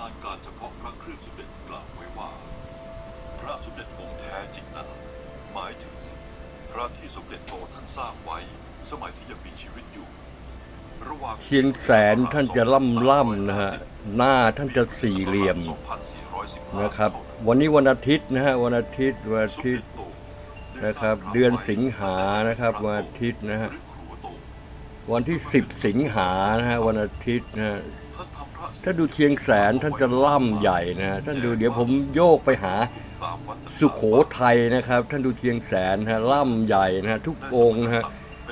ำนานการเฉพาะพระเครื่องสมเด็จกล่าวไว้ว่า พระสมเด็จองค์แท้จริงนั้น หมายถึง พระที่สมเด็จโตท่านสร้างไว้ สมัยที่ยังมีชีวิตอยู่ ระหว่างเชียงแสนท่านจะล่ำล่ำๆนะฮะหน้าท่านจะสี่เหลี่ยมนะครับ วันนี้วันอาทิตย์นะฮะวันอาทิตย์วันอาทิตย์นะครับ เดือนสิงหานะครับวันอาทิตย์นะฮะวันที่10สิงหานะฮะวันอาทิตย์นะฮะ ถ้าดูเชียงแสนท่านจะล่ำใหญ่นะท่านดูเดี๋ยวผมโยกไปหาสุขโขทัยนะครับ ท่านดูเชียงแสนนะฮะล่ำใหญ่นะทุกองค์นะฮะ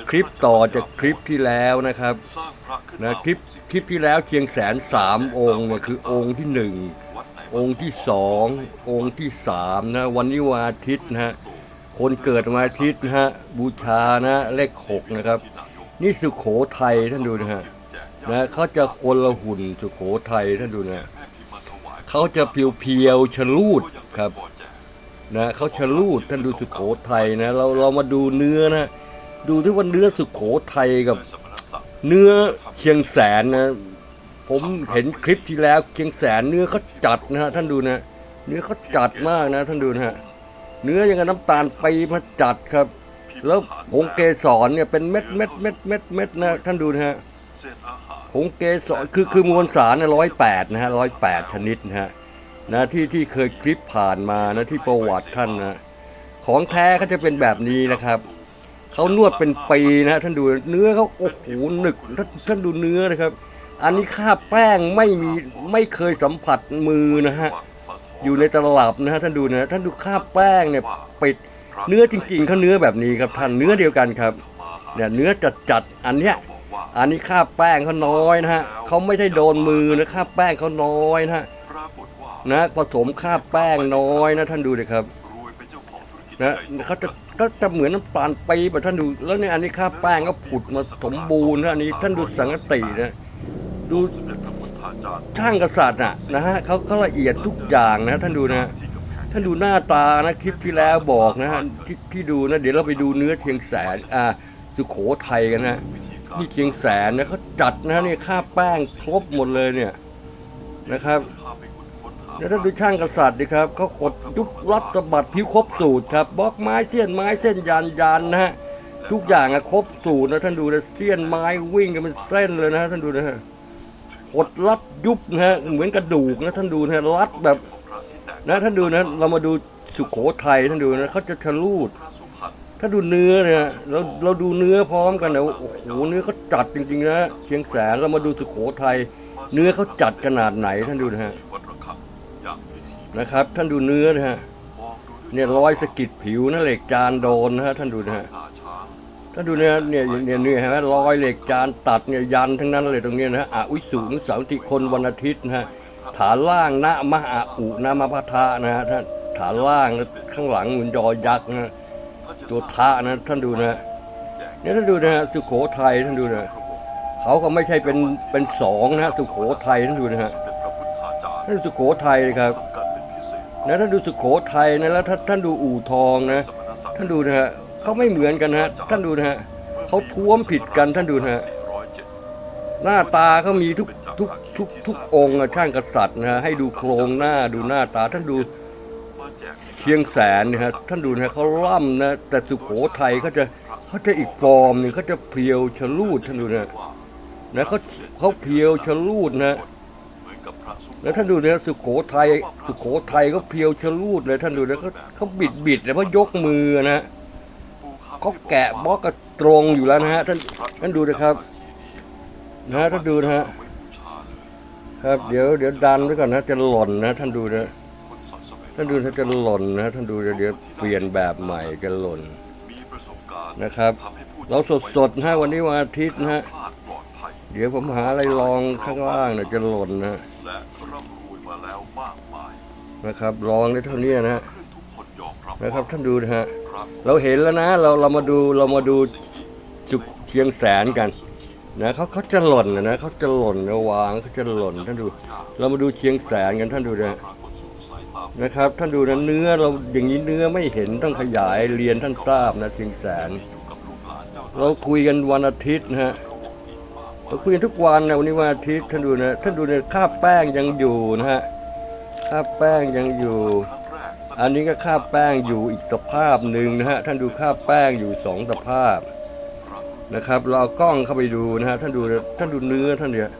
คลิปต่อจากคลิปที่แล้วนะครับนะคลิปคลิปที่แล้วเชียงแสนสามองค์เนี่ยคือองค์ที่หนึ่งองค์ที่สององค์ที่สามนะวันนี้วันอาทิตย์นะฮะคนเกิดวันอาทิตย์นะฮะบูชานะเลขหกนะครับ นี่สุขโขทัยท่านดูนะฮะ นะเขาจะคนละหุ่นสุโขทัยท่านดูนะเขาจะเพียวๆชะลูดครับนะเขาชะลูดท่านดูสุโขทัยนะเราเรามาดูเนื้อนะดูที่ว่าเนื้อสุโขทัยกับ เนื้อเชียงแสนนะ ผมเห็นคลิปที่แล้วเชียงแสนเนื้อเขาจัดนะฮะท่านดูนะ เนื้อเขาจัดมากนะ ท่านดูนะฮะเนื้อยังกับน้ำตาลปีมาจัดครับ แล้วผงเกสรเนี่ยเป็นเม็ดเม็ดเม็ดเม็ดเม็ดนะท่านดูนะฮะ ผงเกสรคือคือมวลสารนะร้อยแปดนะฮะร้อยแปดชนิดนะฮะนะที่ที่เคยคลิปผ่านมานะที่ประวัติท่านนะของแท้เขาจะเป็นแบบนี้นะครับเขานวดเป็นปีนะฮะท่านดูเนื้อเขาโอ้โหหนึกท่านดูเนื้อนะครับ อันนี้ค่าแป้งไม่มีไม่เคยสัมผัสมือนะฮะอยู่ในตลับนะฮะท่านดูนะท่านดูค่าแป้งเนี่ยปิดเนื้อจริงๆเขาเนื้อแบบนี้ครับท่านเนื้อเดียวกันครับเนี่ยเนื้อจัดจัดๆอันเนี้ย อันนี้ค่าแป้งเขาน้อยนะฮะเขาไม่ได้โดนมือนะค่าแป้งเขาน้อยนะฮะนะผสมค่าแป้งน้อยนะท่านดูเลยครับนะเขาจะก็จะเหมือนน้ำตาลปี๊บอะท่านดู แล้วเนี่ยอันนี้ค่าแป้งก็ผุดมาสมบูรณ์นะอันนี้ท่านดูสังกตินะดูช่างกษัตริย์น่ะนะฮะเขาเขาละเอียดทุกอย่างนะ ท่านดูนะท่านดูหน้าตานะคลิปที่แล้วบอกนะฮะที่ที่ดูนะ เดี๋ยวเราไปดูเนื้อเชียงแสนอ่าสุโขทัยกันนะ นี่เชียงแสนนะเขาจัดนะนี่ค่าแป้งครบหมดเลยเนี่ยนะครับแล้วถ้าดูช่างกษัตริย์ดิครับเขาขดยุบรัดสะบัดผิวครบสูตรครับบล็อกไม้เสี้ยนไม้เส้นยันยันนะฮะทุกอย่างอะครบสูตรนะท่านดูนะเสี้ยนไม้วิ่งกันเป็นเส้นเลยนะท่านดูนะฮะขดรัดยุบนะฮะเหมือนกระดูกนะท่านดูนะฮะรัดแบบนะท่านดูนะเรามาดูสุโขทัยท่านดูนะเขาจะชะลูด ถ้าดูเนื้อเนี่ยเราเราดูเนื้อพร้อมกันนะโอ้โหเนื้อเขาจัดจริงๆนะเชียงแสนเรามาดูสุโขทัยเนื้อเขาจัดขนาดไหนท่านดูนะฮะนะครับ ท่านดูเนื้อนะฮะเนี่ยรอยสะกิดผิวนะเหล็กจานโดนนะฮะท่านดูนะฮะท่านดูเนี่ยเนี่ยเนี่ยเนี่ยเห็นไหมรอยเหล็กจานตัดเนี่ยยันทั้งนั้นเลยตรงนี้นะฮะอาวิสูงสามติคนวันอาทิตย์นะฮะฐานล่างนะมหาอุนะมพทะนะฮะท่านฐานล่างข้างหลังหมือนยอยักษ์นะ ตัวทะนะท่านดูนะเนี่ยท่านดูนะสุโขทัยท่านดูนะเขาก็ไม่ใช่เป็นเป็นสองนะฮะสุโขทัยท่านดูนะฮะท่านสุโขทัยเลยครับนะท่านดูสุโขทัยนะแล้วท่านท่านดูอู่ทองนะ ท่านดูนะฮะเขาไม่เหมือนกันนะฮะท่านดูนะฮะเขาท้วมผิดกันท่านดูนะฮะหน้าตาเขามีทุกทุกทุกทุกองค์ช่างกษัตริย์นะฮะให้ดูโครงหน้าดูหน้าตาท่านดู เชียงแสนนะฮะท่านดูนะเขาล่ำนะแต่สุโขทัยเขาจะเขาจะอีกฟอร์มหนึ่งเขาจะเพรียวชะลูดท่านดูนะนะเขาเขาเพรียวชะลูดนะแล้วท่านดูนะสุโขทัยสุโขทัยก็เพียวชะลูดเลยท่านดูนะเขาเขาบิดบิดเลยเพราะยกมือนะเขาแกะบล็อกกระตรงอยู่แล้วนะฮะท่านท่านดูนะครับนะฮะท่านดูนะฮะครับเดี๋ยวเดี๋ยวดันไว้ก่อนนะจะหล่นนะท่านดูนะ ท่านดูถ้าจะหล่นนะท่านดูเดี๋ยวเดี๋ยวเปลี่ยนแบบใหม่จะหล่นนะครับ เราสดสดๆนะวันนี้วันอาทิตย์นะฮะเดี๋ยวผมหาอะไรรองข้างล่างนะจะหล่นนะนะครับลองได้เท่านี้นะคนยอมรับนะครับท่านดูนะฮะเราเห็นแล้วนะเราเรามาดูเรามาดูจุกเชียงแสนกันนะเขาเขาจะหล่นนะนะเขาจะหล่นนะวางเขาจะหล่นท่านดู เรามาดูเชียงแสนกันท่านดูนะ นะครับ ท่านดูนะเนื้อเราอย่างนี้เนื้อไม่เห็นต้องขยายเรียนท่านทราบนะเชียงแสน เราคุยกันวันอาทิตย์นะฮะเราคุยกันทุกวันนะวันนี้วันอาทิตย์ท่านดูนะท่านดูนะค่าแป้งยังอยู่นะฮะค่าแป้งยังอยู่ อันนี้ก็ค่าแป้งอยู่อีกสภาพหนึ่งนะฮะท่านดูค่าแป้งอยู่สองสภาพนะครับ เราเอากล้องเข้าไปดูนะฮะท่านดูนะท่านดูเนื้อท่านเนี่ย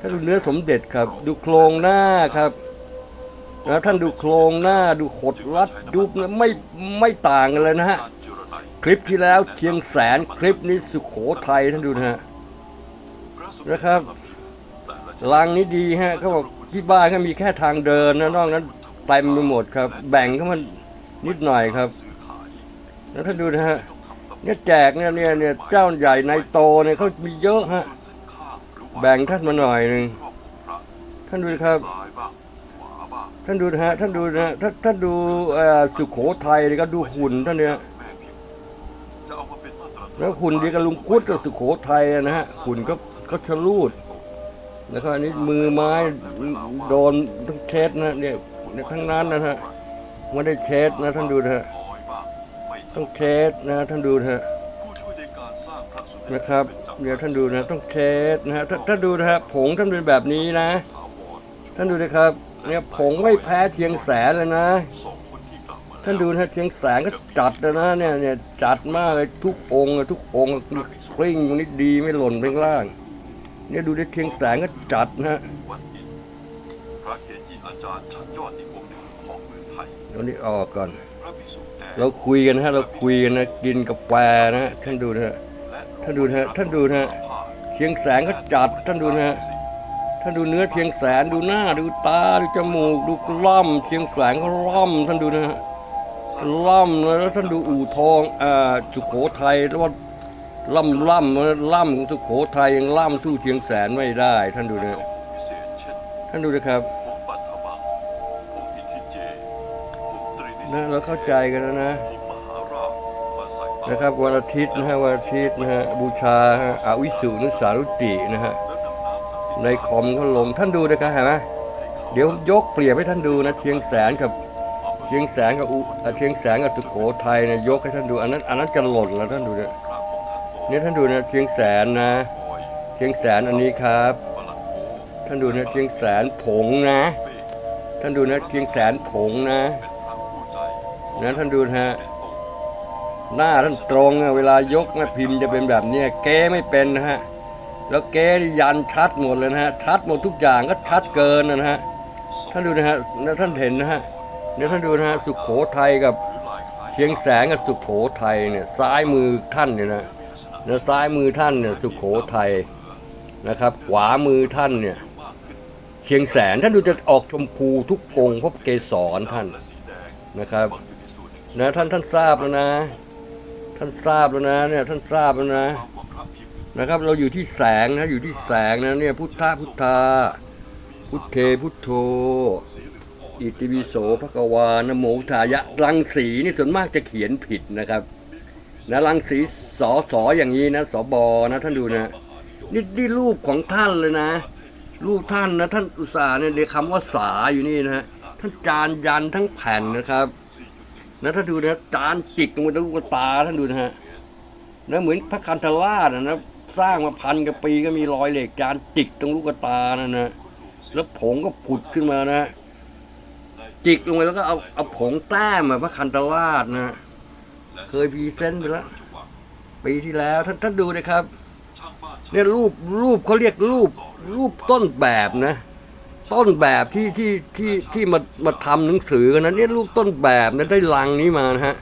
ท่านดูเนื้อสมเด็จครับ ดูโครงหน้าครับ นะท่านดูโครงหน้าดูขดรัดยุบนะไม่ไม่ต่างกันเลยนะฮะ คลิปที่แล้วเชียงแสนคลิปนี้สุขโขทัยท่านดูนะฮะนะครับลังนี้ดีฮะเขาบอกที่บ้านก็มีแค่ทางเดินนะนอกนั้นเต็มไปหมดครับ แบ่งเข้ามานิดหน่อยครับ แล้วท่านดูนะฮะเนี่ยแจกเนี่ยเนี่ยเนี่ยเจ้าใหญ่ในโตเนี่ยเขามีเยอะฮะ แบ่งท่านมาหน่อยหนึ่งท่านดูครับ ท่านดูนะฮะท่านดูนะฮะท่านท่านดูสุโขทัยนี่ก็ดูหุ่นท่านเนี่ยแล้วหุ่นเดียวกับลุงคุดกับสุโขทัยนะฮะหุ่นก็ก็ชะลูดนะครับอันนี้มือไม้โดนทั้งเช็ดนะเนี่ยทั้งนั้นนะฮะไม่ได้เช็ดนะท่านดูนะฮะต้องเช็ดนะท่านดูนะฮะนะครับ เดี๋ยวท่านดูนะต้องเช็ดนะฮะท่านท่าดูนะฮะผงท่านเป็นแบบนี้นะ ท่านดูนะครับ เนี่ยผงไม่แพ้เชียงแสนเลยนะสองคนที่กล่าวมาแล้วท่านดูนะเชียงแสนก็จัดเลยนะเนี่ยเนี่ยจัดมากเลยทุกองค์อะทุกองค์กลิ้งนี่ดีไม่หล่นไปข้างล่าง เนี่ยดูได้เชียงแสนก็จัดนะฮะวัดอินทร์พระเกจิอาจารย์ชั้นยอดอีกองค์หนึ่งของเมืองไทยเดี๋ยวนี้ออกก่อนพระภิกษุแดงเราคุยกันนะฮะเราคุยกันนะกินกาแฟนะฮะท่านดูนะฮะและท่านดูนะฮะท่านดูนะฮะเชียงแสนก็จัดท่านดูนะฮะ ท่านดูเนื้อเชียงแสนดูหน้า ดูตาดูจมูก ดูล่ำเชียงแสนก็ล่ำท่านดูนะฮะล่ำแล้วท่านดูอู่ทองอ่าสุโขทัยแล้วว่าล่ำล่ำล่ำของสุโขทัยยังล่ำสู้เชียงแสนไม่ได้ ท่านดูนะท่านดูนะครับนะเราเข้าใจกันแล้วนะนะครับวันอาทิตย์นะฮะวันอาทิตย์นะฮะบูชาอาวิสุนุสารุตินะฮะ ในคอมก็ลงท่านดูนะครับเห็นไหมเดี๋ยวยกเปรียบให้ท่านดูนะเชียงแสนกับเชียงแสนกับอุอะเชียงแสนกับสุโขทัยเนี่ยยกให้ท่านดูอันนั้นอันนั้นจะหล่นแล้วท่านดูเนี่ยท่านโตเนี่ยท่านดูนะเชียงแสนนะ เชียงแสนอันนี้ครับ ท่านดูนะเชียงแสนผงนะ ท่านดูนะเชียงแสนผงนะนะท่านดูนะฮะหน้าท่านตรงเวลายกนะพิมพ์จะเป็นแบบนี้แก้ไม่เป็นนะฮะ แล้วแกยันชัดหมดเลยนะฮะชัดหมดทุกอย่างก็ชัดเกินนะฮะท่านดูนะฮะท่านเห็นนะฮะเนี่ยท่านดูนะฮะสุขโขทัยกับเชียงแสนกับสุขโขทัยเนี่ยซ้ายมือท่านเนี่ยนะมีลักษณะเนี่ยซ้ายมือท่านเนี่ยสุขโขทัยนะครับ ขวามือท่านเนี่ยเชียงแสนท่านดูจะออกชมพูทุกองค์พระเกสรท่านนะครับนะท่านท่านทราบแล้วนะ ท่านทราบแล้วนะเนี่ยท่านทราบแล้วนะ นะครับ เราอยู่ที่แสงนะอยู่ที่แสงนะเนี่ยพุทธะพุทธา พุทเทพุทโธอิติปิโสภะกวานโมทายะรังสีนี่ส่วนมากจะเขียนผิดนะครับนะรังสีสอสออย่างนี้นะสบนะท่านดูนะนี่นี่รูปของท่านเลยนะ รูปท่านนะท่านอุตสาเนี่ยในคำว่าสาอยู่นี่นะท่านจานยันทั้งแผ่นนะครับนะท่านดูนะจานจิกลงไปในลูตาท่านดูนะฮะนะเหมือนพระคันธราชนะนะ สร้างมาพันกว่าปีก็มีรอยเหล็กจานจิกตรงลูกตานั่นนะแล้วผงก็ผุดขึ้นมานะ จิกลงไปแล้วก็เอาเอาผงแต้มอะพระคันตราชนะ เคยพีเซนต์ไปแล้วปีที่แล้วท่านท่านดูนะครับเนี่ยรูปรูปเขาเรียกรูปรูปต้นแบบนะ ต้นแบบที่ที่ที่ที่มามาทำหนังสือกันนะเนี่ยรูปต้นแบบนะได้ลังนี้มานะฮะ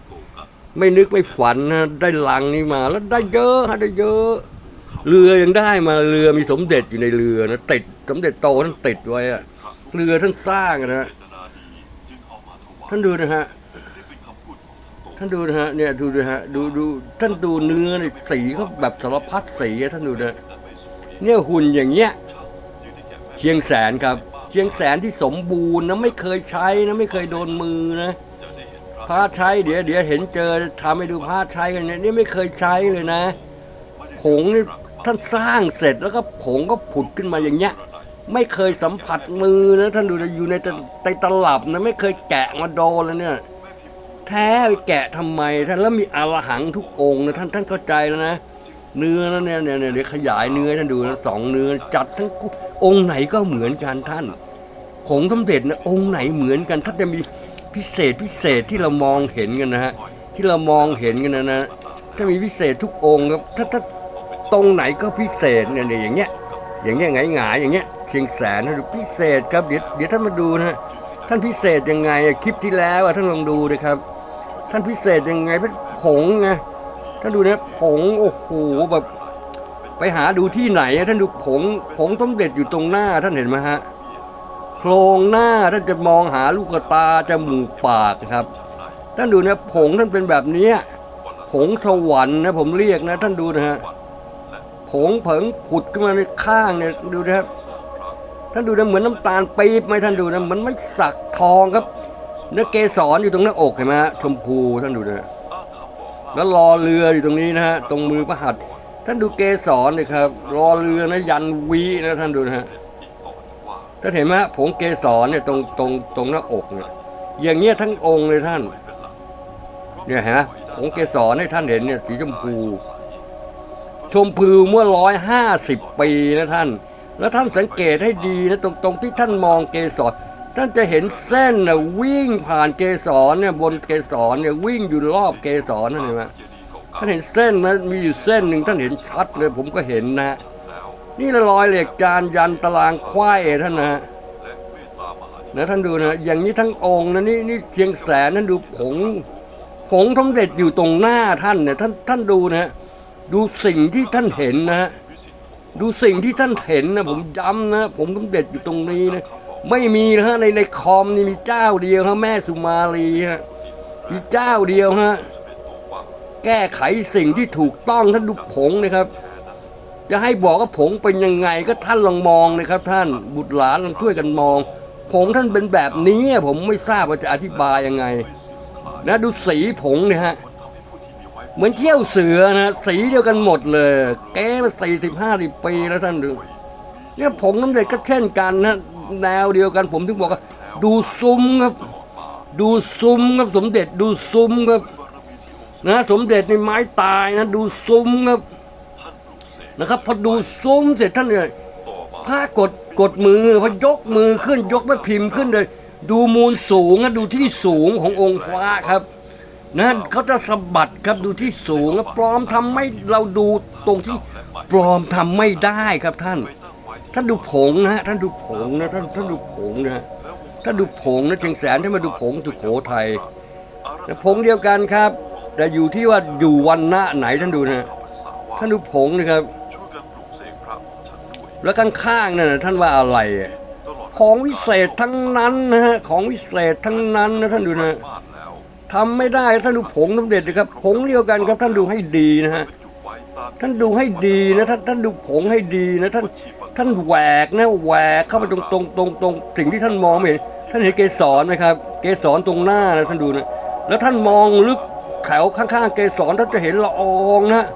ไม่นึกไม่ฝันนะได้ลังนี้มาแล้วได้เยอะฮะได้เยอะ เรือยังได้มาเรือมีสมเด็จอยู่ในเรือนะติดสมเด็จโตท่านติดไว้อะเรือท่านสร้างอะนะเจตนาดีจึงเอามาถวายท่านดูนะฮะนี่เป็นคำพูดของท่านโตท่านดูนะฮะเนี่ยดูนะฮะดูดูท่านดูเนื้อนี่สีเขาแบบสารพัดสีอะท่านดูนะแต่ไม่สวยเนี่ยหุ่นอย่างเงี้ยช่างจึงได้แก่แม่เชียงแสนครับเชียงแสนที่สมบูรณ์นะไม่เคยใช้นะไม่เคยโดนมือนะจะได้เห็นพพระระใช้เดี๋ยวเดี๋ยวเห็นเจอทำให้ดูพระใช้กันเนี่ยนี่ไม่เคยใช้เลยนะผ งนี่ท่านสร้างเสร็จแล้วก็ผงก็ผุดขึ้นมาอย่างเงี้ย ไม่เคยสัมผัสมือนะท่านดูนะอยู่ในตะในตลับนะไม่เคยแกะมาโดนเลยเนี่ย แท้ไปแกะทำไม ท่านแล้วมีอรหังทุกองนะท่านท่านเข้าใจแล้วนะเนื้อนะเนี่ยเนี่ยเนี่ยเดี๋ยวขยายเนื้อท่านดูนะสองเนื้อจัดทั้งองค์ไหนก็เหมือนกันท่านผงสมเด็จนะองค์ไหนเหมือนกันท่านจะมีพิเศษพิเศษที่เรามองเห็นกันนะฮะที่เรามองเห็นกันนะนะถ้ามีพิเศษทุกองค์ครับถ้าถ้า ตรงไหนก็พิเศษเนี่ยอย่างเงี้ยอย่างเงี้ยหงายหงายๆอย่างเงี้ยเชียงแสนนะพิเศษครับเดี๋ยวเดี๋ยวท่านมาดูนะท่านพิเศษยังไงคลิปที่แล้วอะท่านลองดูนะครับ ท่านพิเศษยังไงเป็นผงไงท่านดูนะผงโอ้โหแบบไปหาดูที่ไหนท่านดูผงผงต้มเด็ดอยู่ตรงหน้าท่านเห็นไหมฮะโครงหน้าท่านจะมองหาลูกตาจมูกปากครับท่านดูนะผงท่านเป็นแบบนี้ผงสวรรค์นะผมเรียกนะ ท่านดูนะฮะ งเผิงผุดขึ้นมาในข้างเนี่ยดูนะครับท่านดูนะเหมือนน้ำตาลปี๊บไหมท่านดูนะเหมันไม่สักทองครับ เนื้อเกสรอยู่ตรงหน้าอกเห็นไหมฮะชมพูท่านดูนะแล้วรอเรืออยู่ตรงนี้นะฮะตรงมือพระหัตถ์ท่านดูเกสรเลยครับ รอเรือนะยันวีนะท่านดูนะฮะท่านเห็นไหมผงเกสรเนี่ยตรงตรงตรงหน้าอกเนี่ยอย่างเงี้ยทั้งองค์เลยท่าน เนี่ยฮะผงเกสรให้ท่านเห็นเนี่ยสีชมพู ชมพูเมื่อร้อยห้าสิบปีนะท่าน แล้วท่านสังเกตให้ดีนะตรงตรงที่ท่านมองเกสรท่านจะเห็นเส้นนะวิ่งผ่านเกสรเนี่ยบนเกสรเนี่ยวิ่งอยู่รอบเกสรนั่นเห็นไหมท่านเห็นเส้นไหมมีอยู่เส้นหนึ่งท่านเห็นชัดเลยผมก็เห็นนะนี่ละรอยเหล็กจานยันตารางควายท่านนะนะท่านดูนะอย่างนี้ทั้งองค์นะนี่นี่เชียงแสนท่านดูผงผงสมเด็จอยู่ตรงหน้าท่านเนี่ยท่านท่านดูนะ ดูสิ่งที่ท่านเห็นนะฮะดูสิ่งที่ท่านเห็นนะผมย้ำนะ ผมสมเด็จอยู่ตรงนี้นะ ไม่มีนะฮะในในคอมนี่มีเจ้าเดียวฮะแม่สุมาลีฮะมีเจ้าเดียวฮะแก้ไขสิ่งที่ถูกต้องท่านดูผงนะครับ จะให้บอกว่าผงเป็นยังไงก็ท่านลองมองนะครับ ท่านบุตรหลานลองช่วยกันมอง ผงท่านเป็นแบบนี้ผมไม่ทราบว่าจะอธิบายยังไง นะดูสีผงเนี่ยฮะ เหมือนเขี้ยวเสือนะสีเดียวกันหมดเลย แกมาสี่สิบห้าสิบปีแล้วท่านดูเนี่ยผมน้ำเด็กก็เช่นกันนะแนวเดียวกันผมถึงบอกว่าดูซุ้มครับ ดูซุ้มครับสมเด็จดูซุ้มครับนะสมเด็จในไม้ตายนะดูซุ้มครับนะครับ พอดูซุ้มเสร็จท่านเนี่ยพระกดกดมือพอยกมือขึ้นยกแม่พิมพ์ขึ้นเลย ดูมูลสูงนะดูที่สูงขององค์พระครับ นะเขาจะสะบัดครับดูที่สูงปลอมทำไม่เราดูตรงที่ปลอมทำไม่ได้ครับท่าน ท่านดูผงนะท่านดูผงนะท่านท่านดูผงนะท่านดูผงนะเชียงแสนท่านมาดูผงสุโขทัยนะผงเดียวกันครับ แต่อยู่ที่ว่าอยู่วันหน้าไหนท่านดูนะท่านดูผงนะครับ แล้วข้างๆนั่นนะท่านว่าอะไรของวิเศษทั้งนั้นนะฮะของวิเศษทั้งนั้นนะท่านดูนะ บ้านแล้วทำไม่ได้ท่านดูผงสมเด็จนะครับผงเดียวกันครับท่านดูให้ดีนะฮะท่านดูให้ดีนะท่านท่านดูผงให้ดีนะท่านท่านแหวกนะแหวกเข้าไปตรงตรงตรงตรงสิ่งที่ท่านมองเห็นท่านเห็นเกสรไหมครับ เกสรตรงหน้านะท่านดูนะแล้วท่านมองลึกแถวข้างๆ เกสรท่านจะเห็นละอองนะ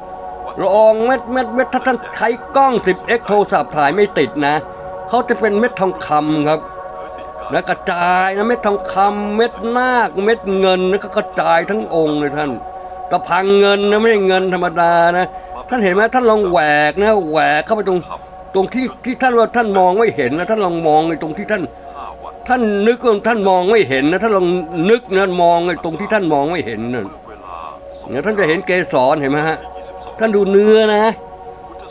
ละอองเม็ดเม็ดเม็ดถ้าท่านใช้กล้อง 10x โทรศัพท์ถ่ายไม่ติดนะเขาจะเป็นเม็ดทองคำครับ นะกระจายนะเม็ดทองคำเม็ดนาค เม็ดเงินนะก็กระจายทั้งองค์เลยท่านตะพังเงินนะไม่ใช่เงินธรรมดานะ ท่านเห็นไหมท่านลองแหวกนะแหวกเข้าไปตรงตรงที่ที่ท่านว่าท่านมองไม่เห็นนะท่านลองมองในตรงที่ท่าน ท่านนึกว่าท่านมองไม่เห็นนะท่านลองนึกนะมองในตรงที่ท่านมองไม่เห็นนะเวลาสองเนี่ยท่านจะเห็นเกสรเห็นไหมฮะท่านดูเนื้อนะ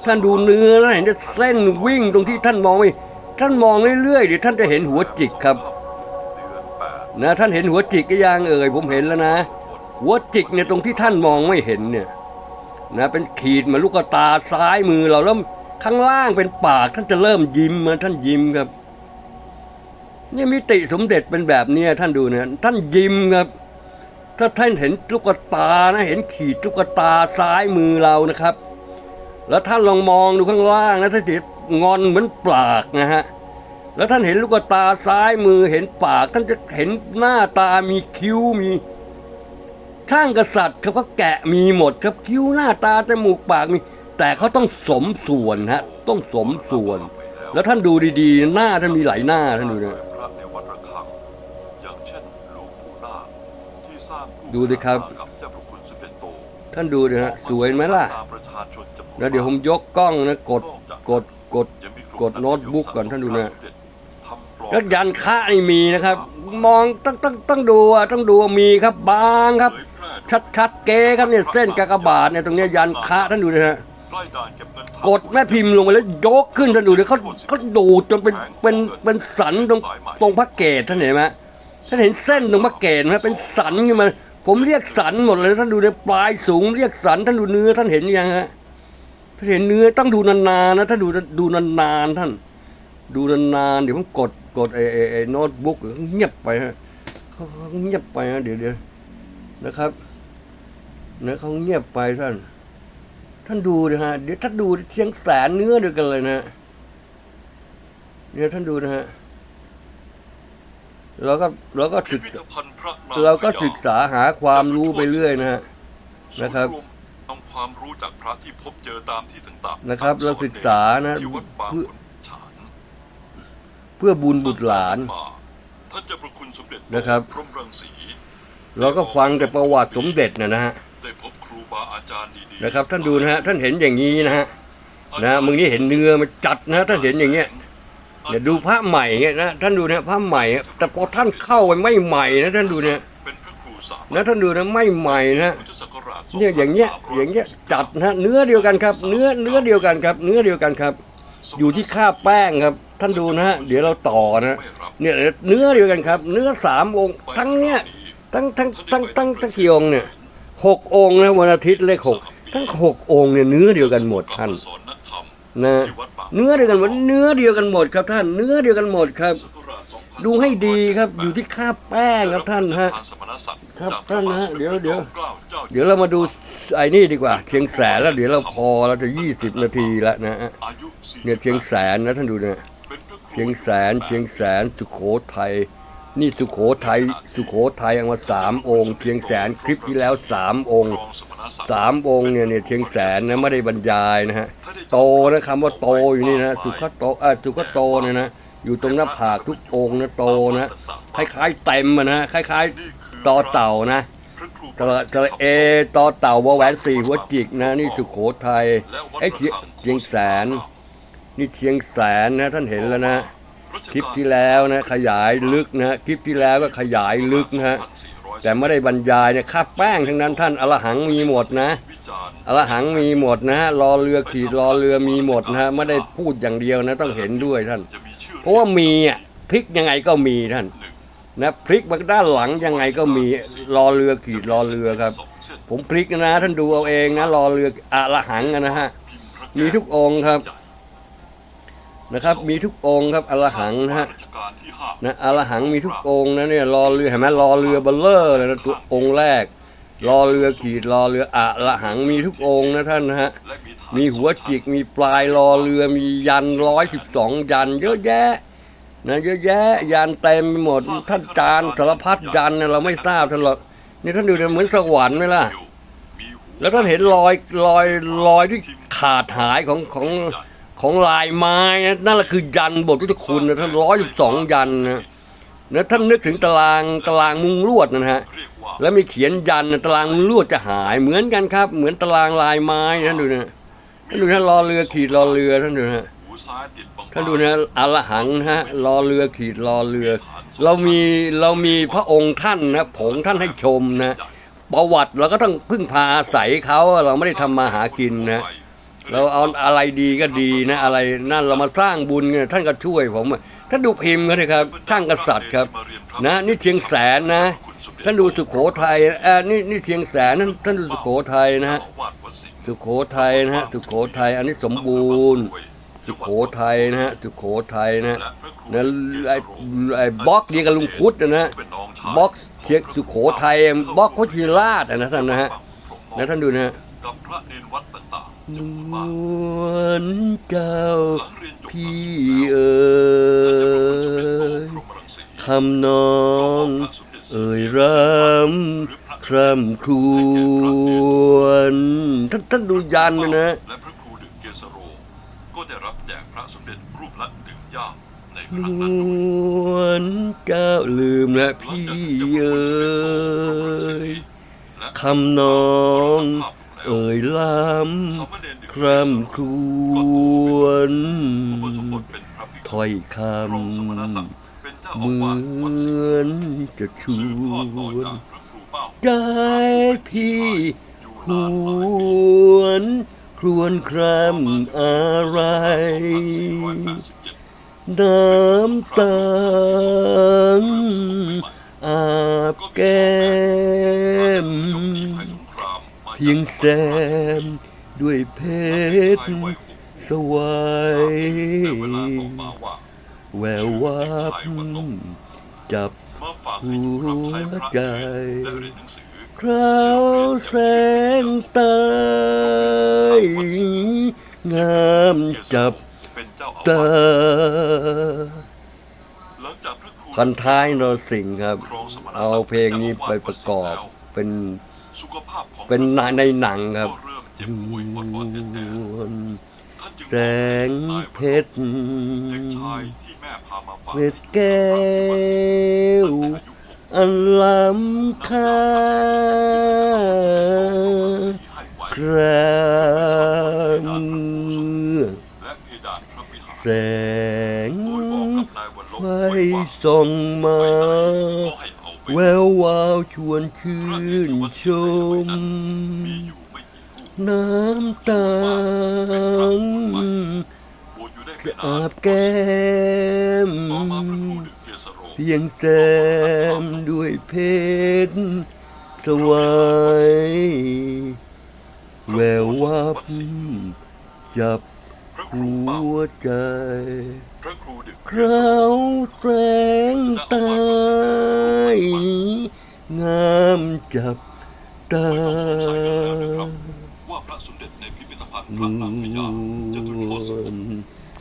ท่านดูเนื้อแล้วเห็นจะเส้นวิ่งตรงที่ท่านมองไม่ ท่านมองเรื่อยๆเดี๋ยวท่านจะเห็นหัวจิกครับนะท่านเห็นหัวจิกก็ยังเอ่ยผมเห็นแล้วนะ หัวจิกเนี่ยตรงที่ท่านมองไม่เห็นเนี่ยนะเป็นขีดมือนลูกตาซ้ายมือเราแล้วข้างล่างเป็นปากท่านจะเริ่มยิ้มมาท่านยิ้มครับนี่มิติสมเด็จเป็นแบบเนี้ยท่านดูเนี่ยท่านยิ้มครับ ถ้าท่านเห็นลูกตานะเห็นขีดลูกตาซ้ายมือเรานะครับ แล้วท่านลองมองดูข้างล่างนะท่านจะ งอนเหมือนปากนะฮะแล้วท่านเห็นลูกตาซ้ายมือเห็นปาก ท่านจะเห็นหน้าตามีคิ้วมีช่างกษัตริย์เขาก็แกะมีหมดครับคิ้วหน้าตาจมูกปากมี แต่เขาต้องสมส่วนฮะต้องสมส่วน แล้วท่านดูดีๆ หน้าท่านมีหลายหน้าท่านดูนะดูดิครับ ท่านดูนะฮะสวยไหมล่ะ แล้วเดี๋ยวผมยกกล้องนะกดกด กดยังมีลุ่มกดโน้ตบุ๊กก่อนท่านดูนะทำปลอมแล้วยันคะนี่มีนะครับ มองต้องต้องต้องดูอะต้องดูว่ามีครับบางครับเผยแพร่ชัดชัดๆเก๋ครับเนี่ยเส้นกากบาทเนี่ยตรงเนี้ยยันคะท่านดูนะฮะใกล้ด่านเก็บเงินกดแม่พิมพ์ลงไปแล้วยกขึ้นท่านดูเดี๋ยวเขาเขาดูดจนเป็นเป็นเป็นสันตรงตรงพระเกศท่านเห็นไหมท่านเห็นเส้นตรงพระเกศไหมเป็นสันขึ้นมาผมเรียกสันหมดเลยท่านดูในปลายสูงเรียกสันท่านดูเนื้อท่านเห็นยังฮะ ท่าเห็นเนื้อต้องดูนานๆนะท่าดูดูนานๆท่าน ดูนานๆเดี๋ยวผมกดกดไอ้ไอ้โน้ตบุ๊กเงียบไปฮะเขาเงียบไปฮะเดี๋ยวเดี๋ยวนะครับนะเขาเงียบไปท่าน ท่านดูนะฮะเดี๋ยวท่านดูเชียงแสนเนื้อเดียวกันเลยนะเดี๋ยวท่านดูนะฮะเราก็เราก็ศึกเราก็ศึกษาหาความรู้ไปเรื่อยนะฮะนะครับ นย์วมเอาความรู้จากพระที่พบเจอตามที่ต่างๆนะครับตมเราศึกษานะที่วัดบางเพื่อขุนฉานเพื่อบุญบุตรหลานท่านเจ้าพระคุณสมเด็จนะครับพรหมรังสีเราก็ฟังแต่ประวัติสมเด็จนะนะฮะได้พบครูบาอาจารย์ดีๆนะครับ ท่านดูนะฮะท่านเห็นอย่างนี้นะฮะนะมึงนี่เห็นเนื้อมันจัดนะท่านเห็นอย่างเงี้ยเดี๋ยวดูพระใหม่เงี้ยนะท่านดูนะพระใหม่อะแต่พอท่านเข้าไปไม่ใหม่นะท่านดูเนี่ยเป็นพระครูสามนะท่านดูนะไม่ใหม่นะพุทธศักราช เนี่ยอย่างเงี้ยอย่างเงี้ยจัดนะเนื้อเดียวกันครับ เนื้อเนื้อเดียวกันครับ เนื้อเดียวกันครับ อยู่ที่ค่าแป้งครับ ท่านดูนะฮะเดี๋ยวเราต่อนะเนี่ยเนื้อเดียวกันครับ เนื้อสามองค์ทั้งเนี่ยทั้งทั้งทั้งทั้งทั้งกี่องค์เนี่ยหกองค์นะวันอาทิตย์เลขหกทั้งหกองค์เนี่ยเนื้อเดียวกันหมดท่านนะเนื้อเดียวกันหมดเนื้อเดียวกันหมดครับท่าน เนื้อเดียวกันหมดครับ ดูให้ดีครับอยู่ที่ค่าแป้งครับท่านฮะได้รับพรชทสมณศักดิ์ครับจากพท่านบฮะสมเดี๋ยวพรเดี๋ยวจอมเกล้าเจ้าเดี๋ยวเรามาดูไอ้นี่ดีกว่าเชียงแสนแล้วเดี๋ยวเราพอเราจะยี่สิบนาทีแล้วนะฮะอายุ48เนี่ยเชียงแสนนะท่านดูนะเป็นพระครูเชียงแสนเชียงแสนสุโขทัยนี่สุโขทัยสุโขทัยเอามาสามองค์เชียงแสนคลิปที่แล้วสามองค์รองสมณศักดิ์สามองค์เนี่ยเนี่ยเชียงแสนนะไม่ได้บรรยายนะฮะโตนะคำว่าโตอยู่นี่นะสุขโตเออสุขโตเนี่ยนะ อยู่ตรงหน้าผากทุกองค์นะโตนะคล้ายๆเต็มอะนะคล้ายๆ ตอเต่านะพระครูตระตระเอตอเต่าวแหวนสี่หัวจิกนะนี่สุโขทัยไอ้เชียงเชียงแสน นี่เชียงแสนนะท่านเห็นแล้วนะ คลิปที่แล้วนะขยายลึกนะคลิปที่แล้วก็ขยายลึกนะฮะแต่ไม่ได้บรรยายเนี่ยค่าแป้งทั้งนั้นท่านอรหังมีหมดนะอรหังมีหมดนะฮะรอเรือขีดรอเรือมีหมดนะฮะไม่ได้พูดอย่างเดียวนะต้องเห็นด้วยท่าน ราะว่ามีอะพลิกยังไงก็มีท่านนะพลิกมาด้านหลังยังไงก็มีรอเรือขีดรอเรือครับ ผมพลิกนะ ท่านดูเอาเองนะรอเรืออรหังนะฮะมีทุกองครับนะครับ มีทุกองครับอรหังนะฮะรัชกาลานะอรหังมีทุกองนะเนี่ยรอเรือเห็นไหมรอเรือเบลเลอร์เลยนะตัวองค์แรก รอเรือขีดรอเรืออะละหังมีทุกองค์นะท่านนะฮะ มีหัวจิกมีปลายรอเรือมียันร้อยสิบสองยัน เยอะแยะนะเยอะแยะยันเต็มไปหมดท่านจานสารพัดยันเนี่ยเราไม่ทราบท่านหรอกนี่ท่านดูเนี่ยเหมือนสวรรค์ไหมล่ะ แล้วท่านเห็นรอยรอยรอยที่ขาดหายของของของลายไม้นะนั่นแหละคือยันบทพุทธคุณนะท่านร้อยสิบสองยันนะ นะท่านนึกถึงตารางตารางมุงลวดนะฮะแล้วมีเขียนยันตารางมุงลวดจะหายเหมือนกันครับ เหมือนตารางลายไม้ท่านดูนะท่านดูนะรอเรือขีดรอเรือท่านดูนะท่านดูนะอรหังฮะรอเรือขีดรอเรือ เรามีเรามีพระองค์ท่านนะผงท่านให้ชมนะประวัติเราก็ต้องพึ่งพาอาศัยเขาเราไม่ได้ทำมาหากินนะเราเอาอะไรดีก็ดีนะอะไรนั่นเรามาสร้างบุญท่านก็ช่วยผมอะ ท่านดูพิมพ์เขาเลยครับช่างกษัตริย์ครับนะนี่เชียงแสนนะท่านดูสุโขทัยเออนี่นี่เชียงแสนนั่นท่านดูสุโขทัยนะฮะสุโขทัยนะฮะสุโขทัยอันนี้สมบูรณ์ สุโขทัยนะฮะสุโขทัยนะฮะและพระครูนะไอ้ไอ้บล็อกเดียวกับลุงพุทธนะนะเป็นน้องชายบล็อกเชียงสุโขทัยบล็อกพระชีราชอะนะท่านนะฮะนะท่านดูนะฮะกับพระ เนรวัดต่างๆนจำนวนมากวลเจ้าหลังเรียนจบพี่เอเอ๋ยคำน้องเอ่ยรำคร่ำครวญท่านท่านดูยันนะนะและพระครูดึกเกษโร ก็ได้รับแจกพระสมเด็จรูปละหนึ่งย่ามในครั้งนนั้นด้วยวลเจ้าลืมแล้วหลังพี่จากที่ยังเอ๋พระสมเด็จโตพรหมรังสียและคำน้องภาพแล้ว เอ่ยล้สามเณรำคร่ำครวญอุปสมบทเป็นถ้อยคำเหมือนจะชวนกาใจพี่คนานหวรครวนครำอะไร น้ำตาอาบแก้ม พียงแซมด้วยเพชรสวายแวววับจับหัวใจคราวแสงตายงามจับตาพันท้ายนรสิงห์ครับ เอาเพลงนี้ไปประกอบเป็น สุขภาพของเป็นในในหนังครับก็เริ่มเจ็บป่วยปอดๆแน่ๆท่านจึงแสงเพชรเด็กชายที่แม่พามาฝากเพชรแก้วตั้งแต่อายุหกขวบอันล้ำค่าครามและเพดานพระวิหารแสงโดยบอกกับนายวันลบไฟไว้ว่าส่องมาก็ให้เอาไป แวววาวชวนชื่นชมมีอยู่ไม่กี่รูปน้ำตาลบวชอยู่ได้ไม่นาอานบแก้มต่อมาพระครูดึกเกษโรเพียงแต้มด้วยเพชรสวายแวววับจับพระครู หัวใจครูดึกคเกษราโรวแสงตายงามจับตาว่าพระสมเด็จในพิพิธภัณฑ์พระนางพญาจะตุโชสมุทร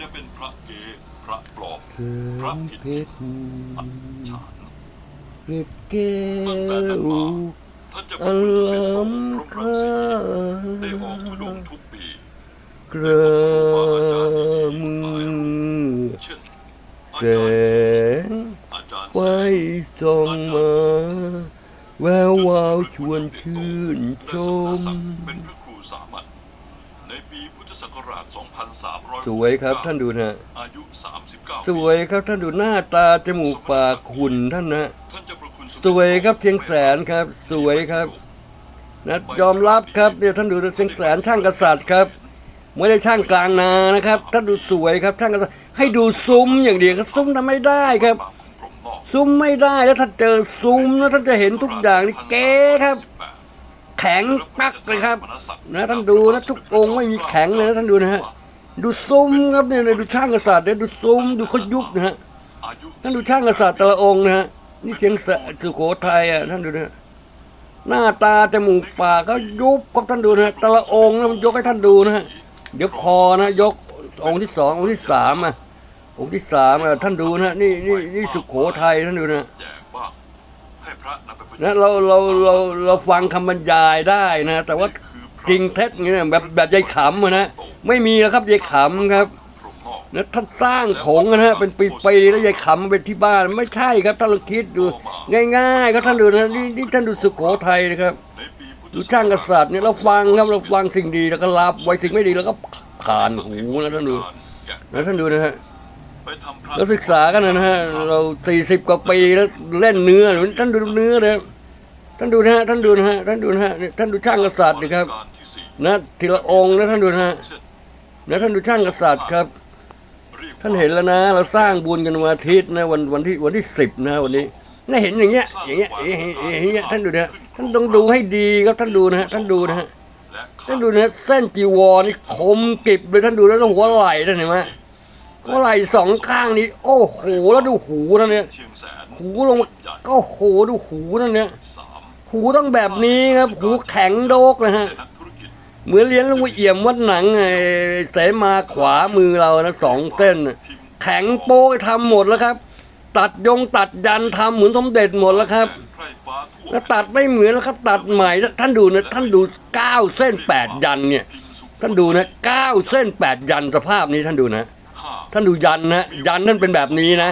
จะเป็นพระเกพระปลอมแสงเพชรฉานเพชรแก้วท่านจะเป็นผู้สมเด็จโตพรหมรังล้ำค่าสีได้ออกทุดงทุก ระมือแสงไฟส่องมาแวววาวชวนชื่นชม เป็นพระครูสามัญในปีพุทธศักราช 2300สวยครับท่านดูนะอายุ 39 สวยครับท่านดูหน้าตาจมูกปากหุ่นท่านนะสวยครับเชียงแสนครับ สวยครับนะยอมรับครับเนี่ยท่านดูเชียงแสนช่างกษัตริย์ครับ ไม่ได้ช่างกลางนานะครับท่านดูสวยครับช่างกษัตริย์ให้ดูซุ้มอย่างเดียวครับซุ้มทำไม่ได้ครับ ซุ้มไม่ได้แล้วถ้าเจอซุ้มแล้วท่านจะเห็นทุกอย่างนี่เก๋ครับ แข็งปักเลยครับนะท่านดูนะทุกองค์ไม่มีแข็งเลยนะท่านดูนะฮะดูซุ้มครับเนี่ยดูช่างกษัตริย์เนี่ยดูซุ้มดูเขายุบนะฮะท่านดูช่างกษัตริย์แต่ละองค์นะฮะนี่เชียงสนสุโขทัยอะท่านดูนะฮะหน้าตาจมูกปากก็ยุบครับท่านดูนะฮะแต่ละองค์มันยกให้ท่านดูนะฮะ เดี๋ยวพอนะยกองค์ที่สององค์ที่สามอะองค์ที่สามอะท่านดูนะนี่นี่นี่สุโขทัยท่านดูนะแจกบ้างให้พระนำไปประโยชนะเราเราเราเราฟังคำบรรยายได้นะ แต่ว่าจริงเท็จเงี้ยแบบแบบยายขำอะนะไม่มีแล้วครับยายขำครับนะท่านสร้างโขงนะฮะเป็นปีๆแล้วยายขำเป็นที่บ้าน ไม่ใช่ครับท่านลองคิดดู ง่ายๆครับท่านดูนะนี่นี่ท่านดูสุโขทัยนะครับ ช่างกษัตริย์เนี่ยเราฟังครับเราฟังสิ่งดีแล้วก็รับไว้สิ่งไม่ดีแล้วก็ผ่านหูนะท่านดูแกะนะท่านดูนะฮะไปทำพระเราศึกษากันนะฮะเราสี่สิบกว่าปีแล้วเล่นเนื้อท่านดูเนื้อเลยท่านดูนะฮะท่านดูนะฮะท่านดูนะฮะนี่ท่านดูช่างกษัตริย์นะครับรัชกาลที่สี่นะทีละองค์นะท่านดูนะฮะเช่นนะท่านดูช่างกษัตริย์ครับเรียกว่ท่านเห็นแล้วนะ เราสร้างบุญกันวันอาทิตย์นะวันวันที่วันที่สิบนะวันนี้ น่าเห็นอย่างเงี้ยอย่างเงี้ยอย่างเงี้ยอย่างเงี้ยท่านดูนะฮะท่านต้องดูให้ดีครับท่านดูนะฮะท่านดูนะฮะท่านดูนะฮะเส้นจีวรนี่คมกริบเลยท่านดูแล้วหัวไหล่ท่านเห็นไหมหัวไหล่สองข้างนี้ โอ้โหแล้วดูหูนั่นเนี่ยหูลงมาก็โหดูหูนั่นเนี่ยหูต้องแบบนี้ครับหูแข็งโดกนะฮะเหมือนเลี้ยงลงมาเอี่ยมวัดหนังไอ้เสมาขวามือเรานะสองเส้น แข็งโป๊กทำหมดแล้วครับ ตัดยงตัดยันทำเหมือนสมเด็จหมดแล้วครับไพร่ฟ้าทั่วแล้วตัดไม่เหมือนแล้วครับ ตัดใหม่แล้วท่านดูนะท่านดูเก้าเส้นแปดยันเนี่ยพิมพ์สุโขท่านดูนะเก้าเส้นแปดยันสภาพนี้ท่านดูนะห้าท่านดูยันนะยันท่านเป็นแบบนี้นะ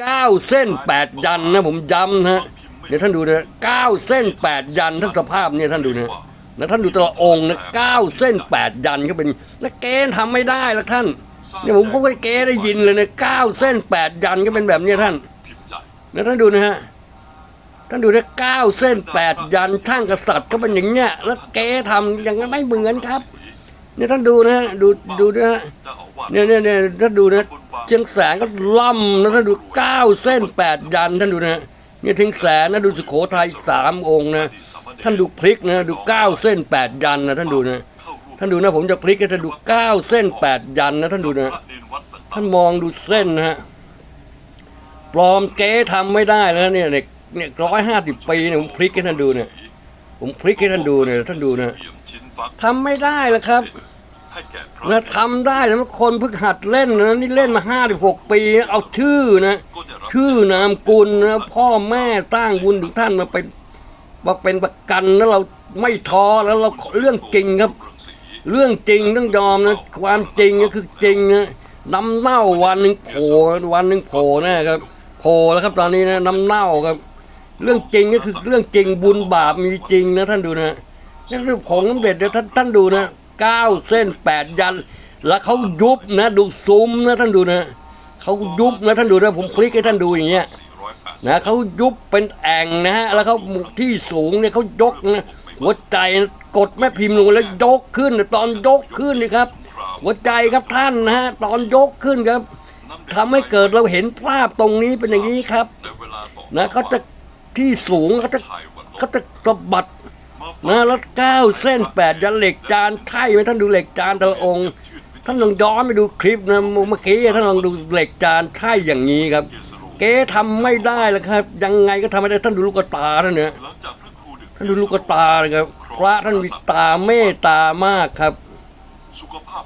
เก้าเส้นแปดยันนะผมย้ำนะเดี๋ยวท่านดูนะเก้าเส้นแปดยันทั้งสภาพเนี่ยท่านดูนะนะท่านดูแต่ละองค์นะเก้าเส้นแปดยันก็เป็นแล้วเกณฑ์ทำไม่ได้ละท่าน เนี่ยผมก็ไม่เกได้ยินเลยนะเก้าเส้นแปดยันก็เป็นแบบนี้ท่านพิมพ์ใหญ่นะท่านดูนะฮะท่านดูนะเก้าเส้นแปดยันช่างกษัตริย์ก็เป็นอย่างเงี้ยแล้วเกทำอย่างนั้นไม่เหมือนครับเนี่ยท่านดูนะฮะดูดูนะฮะเนี่ยเนี่ยเนี่ยท่านดูนะเชียงแสนก็ล่ำนะท่านดูเก้าเส้นแปดยันท่านดูนะเนี่ยถึงแสนนะดูสุโขทัยสามองค์นะท่านดูพลิกนะดูเก้าเส้นแปดยันนะท่านดูนะ ท่านดูนะ ผมจะพลิกให้ท่านดูเก้าเส้นแปดยันนะท่านดูนะท่านมองดูเส้นนะฮะปลอมเก๊ทำไม่ได้แล้วเนี่ยเนี่ยเนี่ยร้อยห้าสิบปีเนี่ยผมพลิกให้ท่านดูเนี่ย ผมพลิกให้ท่านดูเนี่ยท่านดูนะสี่เหลี่ยมชิ้นฟักทำไม่ได้แล้วครับแก่พระนะทำได้แต่ว่าคนเพิ่งหัดเล่นนะนี่เล่นมาห้าสิบหกปี เอาชื่อนะชื่อนามกุลนะพ่อแม่สร้างบุญถึงท่านมาเป็นมาเป็นประกันแล้วเราไม่ท้อแล้วเราเรื่องจริงครับ เรื่องจริงต้องยอมนะความจริงก็คือจริงนะน้ำเน่าวันหนึ่งโผล่วันหนึ่งโผล่แน่ครับโผล่แล้วครับตอนนี้นะน้ำเน่าครับ เรื่องจริงก็คือเรื่องจริงบุญบาปมีจริงนะท่านดูนะนั่คือผงน้ำเด็ดเดี๋ยวท่านท่านดูนะเก้าเส้นแปดยัน แล้วเขายุบนะ ดูซุ้มนะท่านดูนะเขายุบนะท่านดูนะผมพลิกให้ท่านดูอย่างเงี้ยนะเขายุบเป็นแอ่งนะฮะแล้วเขาที่สูงเนี่ยเขายกนะ หัวใจกดแม่พิมพ์ลงแล้วยกขึ้นตอนยกขึ้นนี่ครับ หัวใจครับท่านนะฮะตอนยกขึ้นครับทำให้เกิดเราเห็นภาพตรงนี้เป็นอย่างนี้ครับนะเขาจะที่สูงเขาจะเขาจะสะบัดนะแล้วเก้าเส้นแปดยันเหล็กจานใช่ไหมท่านดูเหล็กจานแต่ละองค์ท่านลองย้อนไปดูคลิปนะเมื่อกี้ท่านลองดูเหล็กจานใช่อย่างนี้ครับ เก๊ทำไม่ได้แล้วครับ ยังไงก็ทำไม่ได้ท่านดูลูกตาท่านเนี่ย ดูลูกตาเลยครับ พระท่านมีตาเมตตามากครับ สุขภาพ